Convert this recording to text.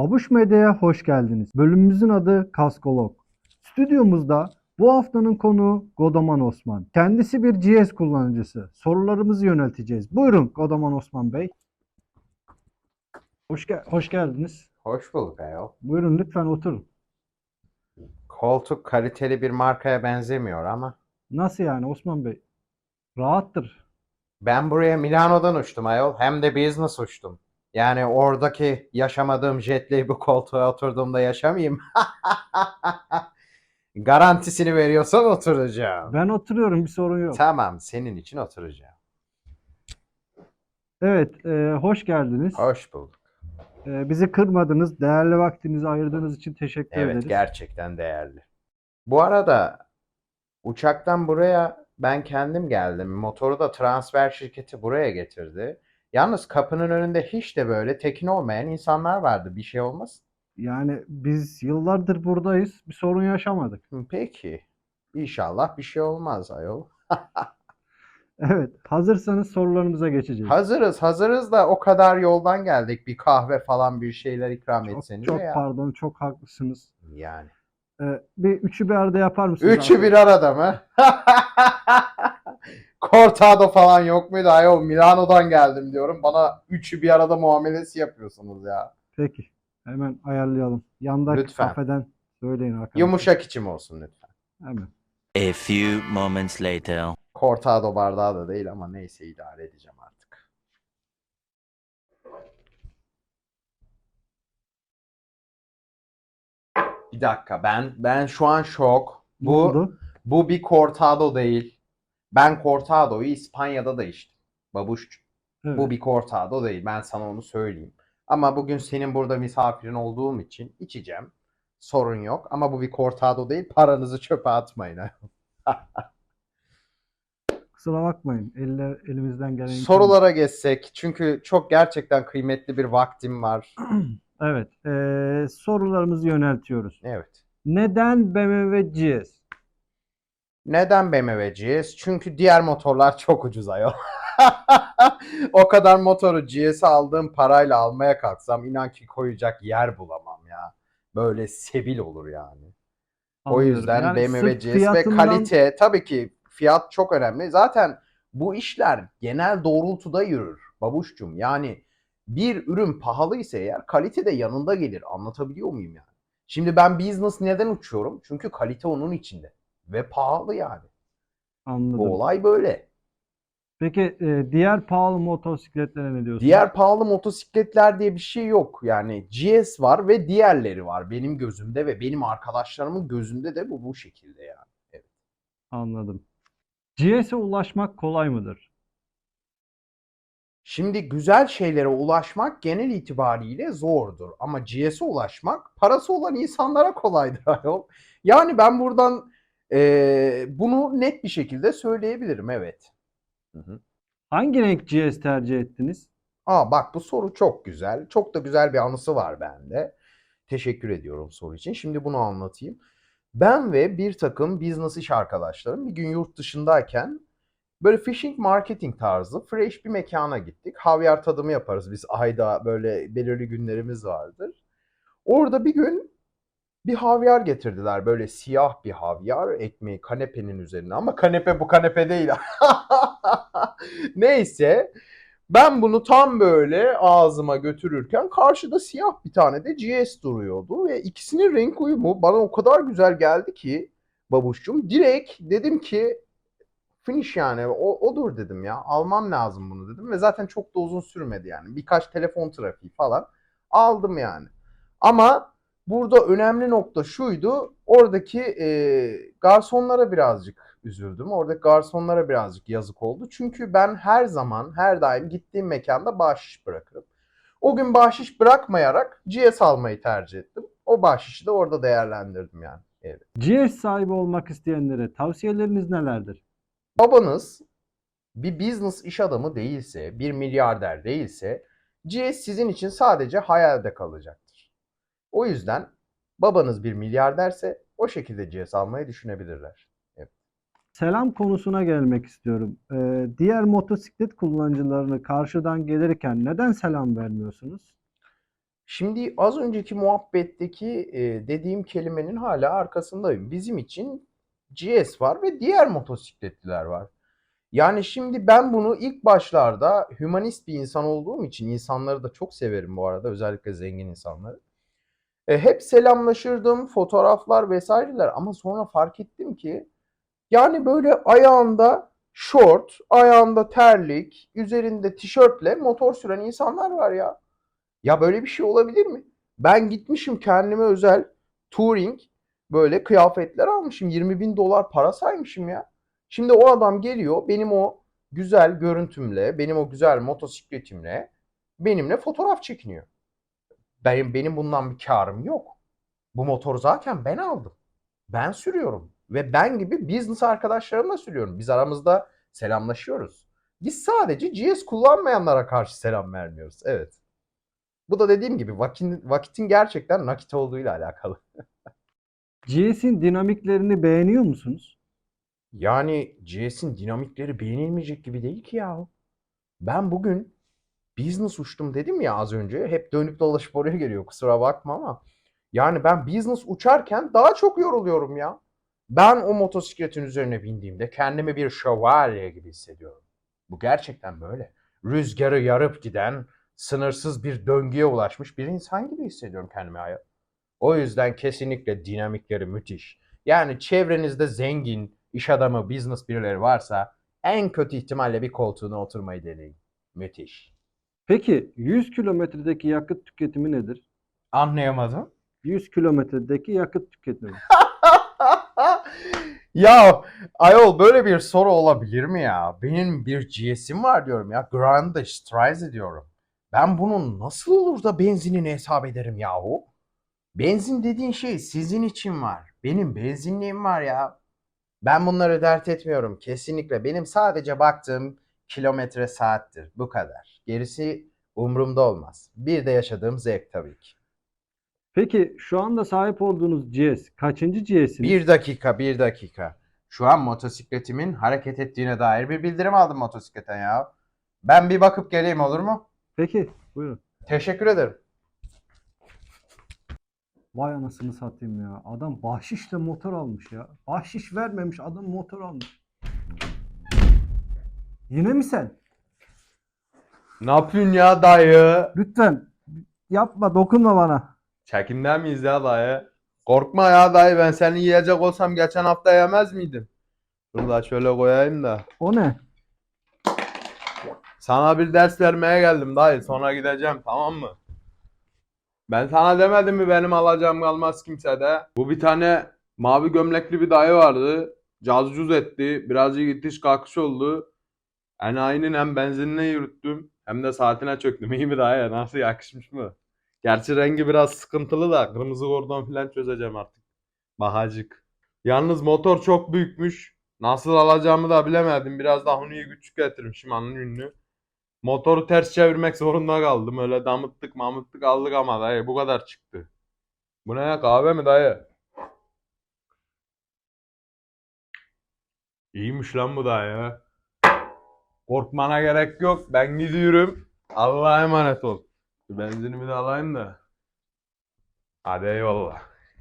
Babuş Medya'ya hoş geldiniz. Bölümümüzün adı Kaskolog. Stüdyomuzda bu haftanın konuğu Godaman Osman. Kendisi bir GS kullanıcısı. Sorularımızı yönelteceğiz. Buyurun Godaman Osman Bey. Hoş, gel- hoş geldiniz. Hoş bulduk ayol. Buyurun lütfen oturun. Koltuk kaliteli bir markaya benzemiyor ama Nasıl yani Osman Bey? Rahattır. ben buraya Milano'dan uçtum ayol. Hem de business uçtum. Yani oradaki yaşamadığım jetle bu koltuğa oturduğumda yaşamayayım. Garantisini veriyorsan oturacağım. Ben oturuyorum bir sorun yok. Tamam, senin için oturacağım. Evet, e, hoş geldiniz. Hoş bulduk. E, bizi kırmadınız. Değerli vaktinizi ayırdığınız için teşekkür Evet, ederiz. gerçekten değerli. Bu arada uçaktan buraya ben kendim geldim. Motoru da transfer şirketi buraya getirdi. Yalnız kapının önünde hiç de böyle tekin olmayan insanlar vardı. Bir şey olmaz. Yani biz yıllardır buradayız. Bir sorun yaşamadık. Peki. İnşallah bir şey olmaz ayol. Evet, hazırsanız sorularımıza geçeceğiz. Hazırız, hazırız da o kadar yoldan geldik. Bir kahve falan bir şeyler ikram Çok, etsenize çok ya. pardon, çok haklısınız. Yani. Ee, bir üçü bir arada yapar mısınız? Üçü bir arada mı? Cortado falan yok muydu? Ayol Milano'dan geldim diyorum. Bana üçü bir arada muamelesi yapıyorsunuz ya. Peki, hemen ayarlayalım. Yandaki Lütfen. kafeden söyleyin arkadaşlar. Yumuşak içim olsun lütfen. Hemen. A few moments later. Cortado bardağı da değil ama neyse idare edeceğim artık. Bir dakika ben ben şu an şok. Ne Bu oldu? bu bir Cortado değil. Ben Cortado'yu İspanya'da da içtim. Babuşçum. Evet. Bu bir Cortado değil. Ben sana onu söyleyeyim. Ama bugün senin burada misafirin olduğum için içeceğim. Sorun yok. Ama bu bir Cortado değil. Paranızı çöpe atmayın. Kusura bakmayın. Eller, elimizden gelen Sorulara geçsek. Çünkü çok gerçekten kıymetli bir vaktim var. Evet, ee, sorularımızı yöneltiyoruz. Evet. Neden BMW GS? Neden BMW GS? Çünkü diğer motorlar çok ucuz ayol. o kadar motoru GS'e aldığım parayla almaya kalksam inan ki koyacak yer bulamam ya. Böyle sebil olur yani. O Anlıyorum. yüzden Yani BMW GS ve fiyatından- kalite tabii ki fiyat çok önemli. Zaten bu işler genel doğrultuda yürür babuşcum. Yani bir ürün pahalıysa eğer kalite de yanında gelir. Anlatabiliyor muyum yani? Şimdi ben business neden uçuyorum? Çünkü kalite onun içinde. Ve pahalı yani. Anladım. Bu olay böyle. Peki e, diğer pahalı motosikletlere ne diyorsun? Diğer pahalı motosikletler diye bir şey yok. Yani GS var ve diğerleri var benim gözümde ve benim arkadaşlarımın gözünde de bu bu şekilde yani. Anladım. GS'e ulaşmak kolay mıdır? Şimdi güzel şeylere ulaşmak genel itibariyle zordur. Ama GS'e ulaşmak parası olan insanlara kolaydır ayol. Yani ben buradan eee, bunu net bir şekilde söyleyebilirim evet. Hı hı. Hangi renk GS tercih ettiniz? Aa bak bu soru çok güzel. Çok da güzel bir anısı var bende. Teşekkür ediyorum soru için. Şimdi bunu anlatayım. Ben ve bir takım business iş arkadaşlarım bir gün yurt dışındayken böyle fishing marketing tarzı fresh bir mekana gittik. Havyar tadımı yaparız biz ayda böyle belirli günlerimiz vardır. Orada bir gün bir havyar getirdiler. Böyle siyah bir havyar ekmeği kanepenin üzerine. Ama kanepe bu kanepe değil. Neyse. Ben bunu tam böyle ağzıma götürürken karşıda siyah bir tane de GS duruyordu. Ve ikisinin renk uyumu bana o kadar güzel geldi ki babuşçum direkt dedim ki finish yani o, odur dedim ya. Almam lazım bunu dedim. Ve zaten çok da uzun sürmedi yani. Birkaç telefon trafiği falan aldım yani. Ama burada önemli nokta şuydu oradaki e, garsonlara birazcık üzüldüm. Oradaki garsonlara birazcık yazık oldu. Çünkü ben her zaman, her daim gittiğim mekanda bahşiş bırakırım. O gün bahşiş bırakmayarak GS almayı tercih ettim. O bahşişi de orada değerlendirdim yani. Evet. GS sahibi olmak isteyenlere tavsiyeleriniz nelerdir? Babanız bir business iş adamı değilse, bir milyarder değilse GS sizin için sadece hayalde kalacaktır. O yüzden babanız bir milyarderse o şekilde GS almayı düşünebilirler. Selam konusuna gelmek istiyorum. Ee, diğer motosiklet kullanıcılarını karşıdan gelirken neden selam vermiyorsunuz? Şimdi az önceki muhabbetteki e, dediğim kelimenin hala arkasındayım. Bizim için GS var ve diğer motosikletliler var. Yani şimdi ben bunu ilk başlarda hümanist bir insan olduğum için insanları da çok severim bu arada özellikle zengin insanları. E, hep selamlaşırdım, fotoğraflar vesaireler ama sonra fark ettim ki yani böyle ayağında şort, ayağında terlik, üzerinde tişörtle motor süren insanlar var ya. Ya böyle bir şey olabilir mi? Ben gitmişim kendime özel touring böyle kıyafetler almışım. 20 bin dolar para saymışım ya. Şimdi o adam geliyor benim o güzel görüntümle, benim o güzel motosikletimle benimle fotoğraf çekiniyor. Benim, benim bundan bir karım yok. Bu motor zaten ben aldım. Ben sürüyorum. Ve ben gibi business arkadaşlarımla sürüyorum. Biz aramızda selamlaşıyoruz. Biz sadece GS kullanmayanlara karşı selam vermiyoruz. Evet. Bu da dediğim gibi vakitin, vakitin gerçekten nakit olduğuyla alakalı. GS'in dinamiklerini beğeniyor musunuz? Yani GS'in dinamikleri beğenilmeyecek gibi değil ki ya. Ben bugün business uçtum dedim ya az önce. Hep dönüp dolaşıp oraya geliyor kusura bakma ama. Yani ben business uçarken daha çok yoruluyorum ya. Ben o motosikletin üzerine bindiğimde kendimi bir şövalye gibi hissediyorum. Bu gerçekten böyle. Rüzgarı yarıp giden, sınırsız bir döngüye ulaşmış bir insan gibi hissediyorum kendimi hayat. O yüzden kesinlikle dinamikleri müthiş. Yani çevrenizde zengin, iş adamı, business birileri varsa en kötü ihtimalle bir koltuğuna oturmayı deneyin. Müthiş. Peki 100 kilometredeki yakıt tüketimi nedir? Anlayamadım. 100 kilometredeki yakıt tüketimi. ya ayol böyle bir soru olabilir mi ya? Benim bir GS'im var diyorum ya. Grande Streise diyorum. Ben bunun nasıl olur da benzinini hesap ederim yahu? Benzin dediğin şey sizin için var. Benim benzinliğim var ya. Ben bunları dert etmiyorum. Kesinlikle. Benim sadece baktığım kilometre saattir. Bu kadar. Gerisi umurumda olmaz. Bir de yaşadığım zevk tabii ki. Peki şu anda sahip olduğunuz GS kaçıncı GS'iniz? Bir dakika, bir dakika. Şu an motosikletimin hareket ettiğine dair bir bildirim aldım motosikletten ya. Ben bir bakıp geleyim olur mu? Peki buyurun. Teşekkür ederim. Vay anasını satayım ya. Adam bahşişle motor almış ya. Bahşiş vermemiş adam motor almış. Yine mi sen? Ne yapıyorsun ya dayı? Lütfen yapma dokunma bana. Çekimler miyiz ya dayı? Korkma ya dayı ben seni yiyecek olsam geçen hafta yemez miydim? Dur da şöyle koyayım da. O ne? Sana bir ders vermeye geldim dayı sonra gideceğim tamam mı? Ben sana demedim mi benim alacağım kalmaz kimsede? Bu bir tane mavi gömlekli bir dayı vardı. Cazcuz etti. Birazcık itiş kalkış oldu. Enayinin hem benzinine yürüttüm hem de saatine çöktüm. İyi mi dayı? Nasıl yakışmış mı? Gerçi rengi biraz sıkıntılı da kırmızı kordon falan çözeceğim artık. Bahacık. Yalnız motor çok büyükmüş. Nasıl alacağımı da bilemedim. Biraz daha Huni'yi küçük getirmişim anın ünlü. Motoru ters çevirmek zorunda kaldım. Öyle damıttık mamıttık aldık ama dayı bu kadar çıktı. Bu ne ya kahve mi dayı? İyiymiş lan bu dayı. Korkmana gerek yok. Ben gidiyorum. Allah'a emanet ol. Benzinimi de alayım da. Hadi eyvallah.